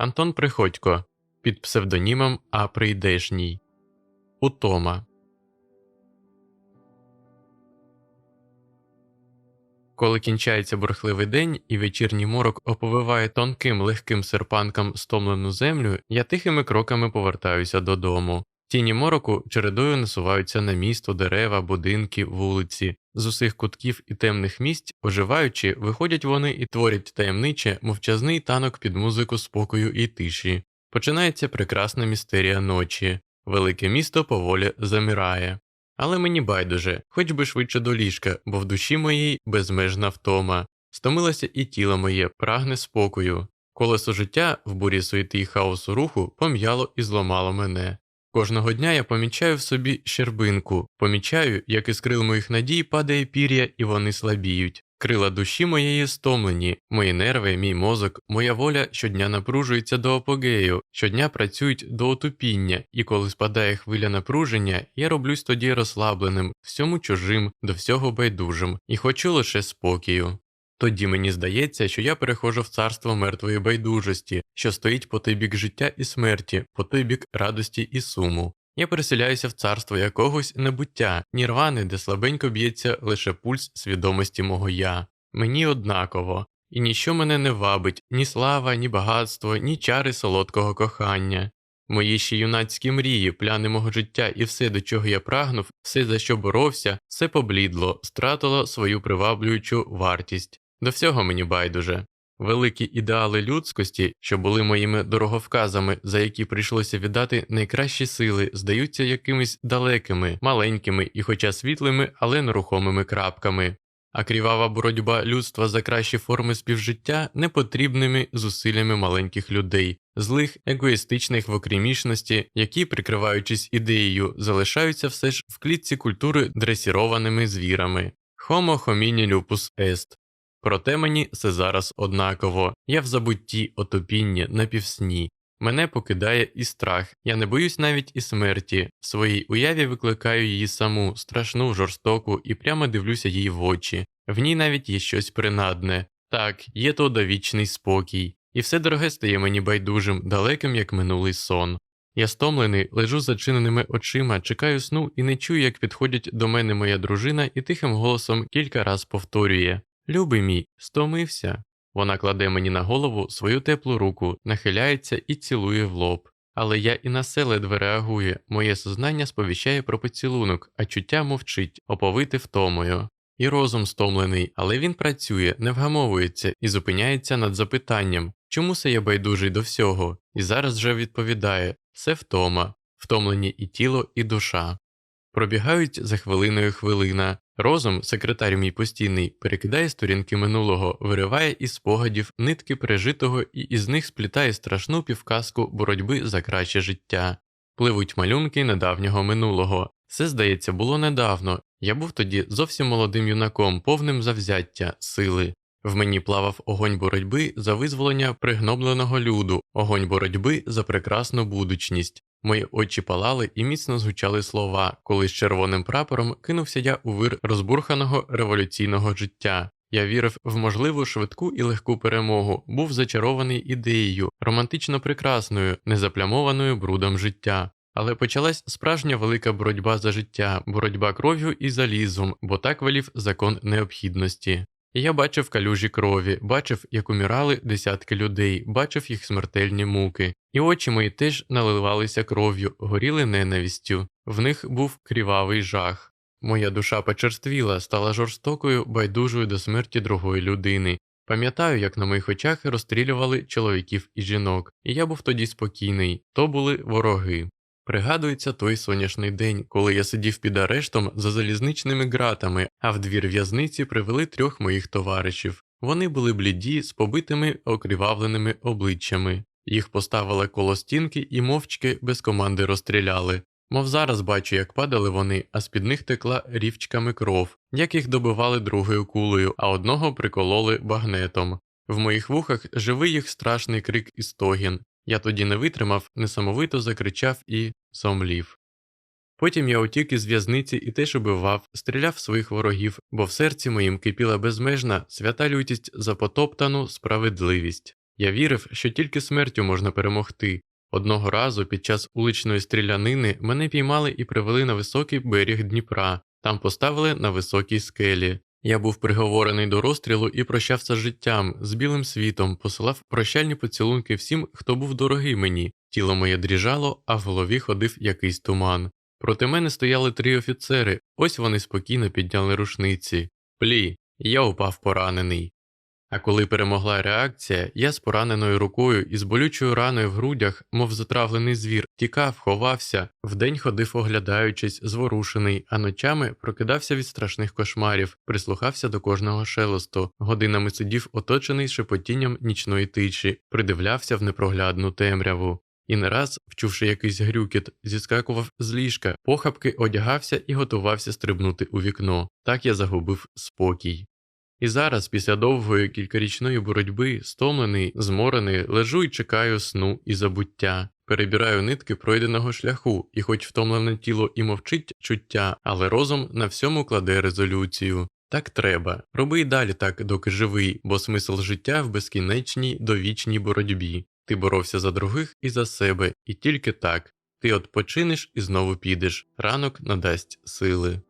Антон Приходько під псевдонімом А Прийдешній. Утома. Коли кінчається бурхливий день і вечірній морок оповиває тонким легким серпанком стомлену землю, я тихими кроками повертаюся додому. Тіні мороку чередою насуваються на місто, дерева, будинки, вулиці. З усіх кутків і темних місць, оживаючи, виходять вони і творять таємниче, мовчазний танок під музику спокою і тиші. Починається прекрасна містерія ночі. Велике місто поволі замирає. Але мені байдуже, хоч би швидше до ліжка, бо в душі моїй безмежна втома. Стомилося і тіло моє, прагне спокою. Колесо життя в бурі суєти й хаосу руху пом'яло і зламало мене. Кожного дня я помічаю в собі щербинку, помічаю, як із крил моїх надій падає пір'я, і вони слабіють. Крила душі моєї стомлені, мої нерви, мій мозок, моя воля щодня напружується до апогею, щодня працюють до отупіння, і коли спадає хвиля напруження, я роблюсь тоді розслабленим, всьому чужим, до всього байдужим, і хочу лише спокою. Тоді мені здається, що я переходжу в царство мертвої байдужості, що стоїть по той бік життя і смерті, по той бік радості і суму. Я переселяюся в царство якогось небуття, нірвани, де слабенько б'ється лише пульс свідомості мого я. Мені однаково, і ніщо мене не вабить, ні слава, ні багатство, ні чари солодкого кохання. Мої ще юнацькі мрії, пляни мого життя і все, до чого я прагнув, все, за що боровся, все поблідло, стратило свою приваблюючу вартість. До всього мені байдуже. Великі ідеали людськості, що були моїми дороговказами, за які прийшлося віддати найкращі сили, здаються якимись далекими, маленькими і, хоча світлими, але нерухомими крапками. А крівава боротьба людства за кращі форми співжиття непотрібними зусиллями маленьких людей, злих, егоїстичних в окремішності, які, прикриваючись ідеєю, залишаються все ж в клітці культури дресірованими звірами. Homo homini lupus est. Проте мені все зараз однаково, я в забутті, отопінні, напівсні. Мене покидає і страх, я не боюсь навіть і смерті, в своїй уяві викликаю її саму, страшну, жорстоку, і прямо дивлюся їй в очі. В ній навіть є щось принадне. Так, є то довічний спокій, і все дороге стає мені байдужим, далеким, як минулий сон. Я стомлений, лежу з зачиненими очима, чекаю сну і не чую, як підходять до мене моя дружина і тихим голосом кілька раз повторює Любий мій, стомився. Вона кладе мені на голову свою теплу руку, нахиляється і цілує в лоб. Але я і на це ледве реагую, моє сознання сповіщає про поцілунок, а чуття мовчить, оповите втомою. І розум стомлений, але він працює, не вгамовується і зупиняється над запитанням, чому це я байдужий до всього, і зараз вже відповідає все втома, втомлені і тіло, і душа. Пробігають за хвилиною хвилина. Розум, секретар мій постійний, перекидає сторінки минулого, вириває із спогадів нитки пережитого і із них сплітає страшну півказку боротьби за краще життя. Пливуть малюнки недавнього минулого. Все, здається, було недавно. Я був тоді зовсім молодим юнаком, повним завзяття, сили. В мені плавав огонь боротьби за визволення пригнобленого люду, огонь боротьби за прекрасну будучність. Мої очі палали і міцно звучали слова, коли з червоним прапором кинувся я у вир розбурханого революційного життя. Я вірив в можливу швидку і легку перемогу, був зачарований ідеєю, романтично прекрасною, незаплямованою брудом життя. Але почалась справжня велика боротьба за життя, боротьба кров'ю і залізом, бо так велів закон необхідності. Я бачив калюжі крові, бачив, як умирали десятки людей, бачив їх смертельні муки, і очі мої теж наливалися кров'ю, горіли ненавістю, в них був крівавий жах. Моя душа почерствіла, стала жорстокою, байдужою до смерті другої людини. Пам'ятаю, як на моїх очах розстрілювали чоловіків і жінок, і я був тоді спокійний то були вороги. Пригадується той сонячний день, коли я сидів під арештом за залізничними ґратами, а в двір в'язниці привели трьох моїх товаришів. Вони були бліді з побитими окрівавленими обличчями. Їх поставили коло стінки і мовчки без команди розстріляли. Мов зараз бачу, як падали вони, а з під них текла рівчками кров, як їх добивали другою кулею, а одного прикололи багнетом. В моїх вухах живий їх страшний крик і стогін. Я тоді не витримав, несамовито закричав і зомлів. Потім я утік із в'язниці і теж убивав, стріляв своїх ворогів, бо в серці моїм кипіла безмежна свята лютість за потоптану справедливість. Я вірив, що тільки смертю можна перемогти. Одного разу під час уличної стрілянини мене піймали і привели на високий берег Дніпра, там поставили на високій скелі. Я був приговорений до розстрілу і прощався з життям, з білим світом, посилав прощальні поцілунки всім, хто був дорогий мені. Тіло моє дріжало, а в голові ходив якийсь туман. Проти мене стояли три офіцери, ось вони спокійно підняли рушниці. Плі, я упав поранений. А коли перемогла реакція, я з пораненою рукою і з болючою раною в грудях, мов затравлений звір, тікав, ховався, вдень ходив оглядаючись, зворушений, а ночами прокидався від страшних кошмарів, прислухався до кожного шелесту, годинами сидів оточений шепотінням нічної тиші, придивлявся в непроглядну темряву. І не раз, вчувши якийсь грюкіт, зіскакував з ліжка, похапки одягався і готувався стрибнути у вікно. Так я загубив спокій. І зараз, після довгої кількарічної боротьби, стомлений, зморений, лежу і чекаю сну і забуття. Перебираю нитки пройденого шляху, і хоч втомлене тіло і мовчить чуття, але розум на всьому кладе резолюцію. Так треба. Роби й далі так, доки живий, бо смисл життя в безкінечній довічній боротьбі. Ти боровся за других і за себе, і тільки так. Ти от починиш і знову підеш. Ранок надасть сили.